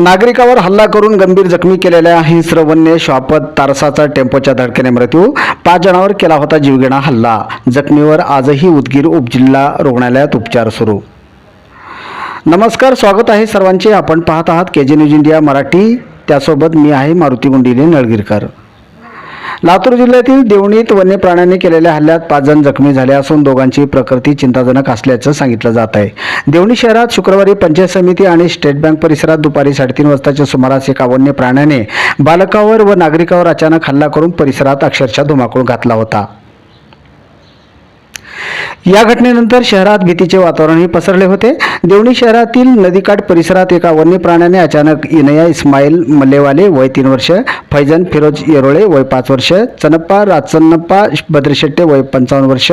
नागरिकावर हल्ला करून गंभीर जखमी केलेल्या हिंस्र वन्य तारसाचा टेम्पोच्या धडकेने मृत्यू. पाच जणांवर केला होता जीवघेणा हल्ला. जखमीवर आजही उदगीर उपजिल्हा रुग्णालयात उपचार सुरू. नमस्कार स्वागत आहे सर्वांचे. आपण पाहत आहात K G news India Marathi. त्यासोबत मी आहे मारुती गुंडिले नळगीरकर. लातूर जिल्ह्यातील देवणीत वन्य प्राण्यांनी केलेल्या हल्ल्यात पाच जण जखमी झाले असून दोघांची प्रकृती चिंताजनक असल्याचं सांगितलं जात आहे. देवणी शहरात शुक्रवारी पंचायत समिती आणि स्टेट बँक परिसरात दुपारी साडेतीन वाजताच्या सुमारास एका वन्य प्राण्याने बालकावर व नागरिकावर अचानक हल्ला करून परिसरात अक्षरशः धुमाकूळ घातला होता. या घटनेनंतर शहरात भीतीचे वातावरणही पसरले होते. देवणी शहरातील नदीकाठ परिसरात एका वन्य प्राण्याने अचानक इनया इस्माईल मल्लेवाले वय तीन वर्ष फैजन फिरोज येरोळे वय पाच वर्ष चनप्पा राचन्नप्पा भद्रशेट्टे वय पंचावन्न वर्ष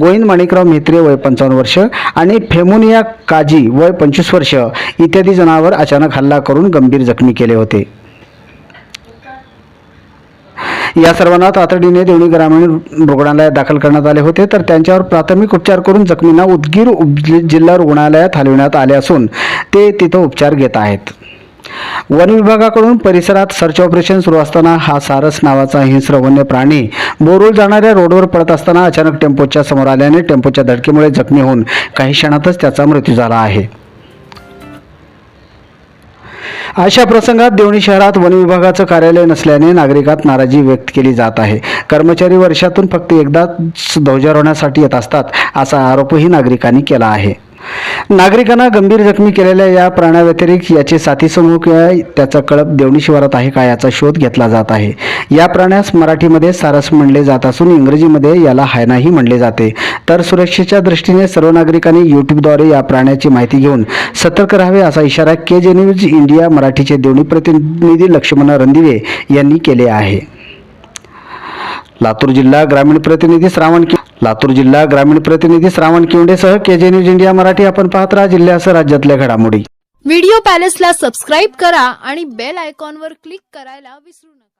गोविंद माणिकराव म्हेत्रे वय पंचावन्न वर्ष आणि फेमोनिया काजी वय पंचवीस वर्ष इत्यादी जनावर अचानक हल्ला करून गंभीर जखमी केले होते. या सर्वांना तातडीने देवणी ग्रामीण रुग्णालयात दाखल करण्यात आले होते. तर त्यांच्यावर प्राथमिक उपचार करून जखमींना उदगीर उप जिल्हा रुग्णालयात हलविण्यात आले असून ते तिथं उपचार घेत आहेत. वन विभागाकडून परिसरात सर्च ऑपरेशन सुरू असताना हा सारस नावाचा हिंस्र वन्य प्राणी बोरुल जाणाऱ्या रोडवर पडत असताना अचानक टेम्पोच्या समोर आल्याने टेम्पोच्या धडकेमुळे जखमी होऊन काही क्षणातच त्याचा मृत्यू झाला आहे. अशा प्रसंगात देवणी शहरात वन विभागाचं कार्यालय नसल्याने नागरिकात नाराजी व्यक्त केली जात आहे. कर्मचारी वर्षातून फक्त एकदाच ध्वजारोहणासाठी येत असतात असा आरोपही नागरिकांनी केला आहे. नागरिकांना गंभीर जखमी केलेल्या या प्राण्याव्यतिरिक्त याचे साथी समूह किंवा त्याचा कळप देवणी शिवारात आहे का याचा शोध घेतला जात आहे. या प्राण्यास मराठीमध्ये सारस म्हणले जात असून इंग्रजीमध्ये याला हायनाही म्हणले जाते. तर सुरक्षेच्या दृष्टीने सर्व नागरिकांनी यूट्यूबद्वारे या प्राण्याची माहिती घेऊन सतर्क राहावे असा इशारा के जे न्यूज इंडिया मराठीचे देवणी प्रतिनिधी लक्ष्मण रणदिवे यांनी केले आहे. लातूर जिल्हा ग्रामीण प्रतिनिधी श्रावण के लातूर जिल्हा ग्रामीण प्रतिनिधी श्रावण किवडेसह के जे न्यूज इंडिया मराठी आपण पाहत राहा जिल्ह्यासह राज्यातल्या घडामोडी. व्हिडिओ पॅलेसला सबस्क्राईब करा आणि बेल आयकॉनवर क्लिक करायला विसरू नका.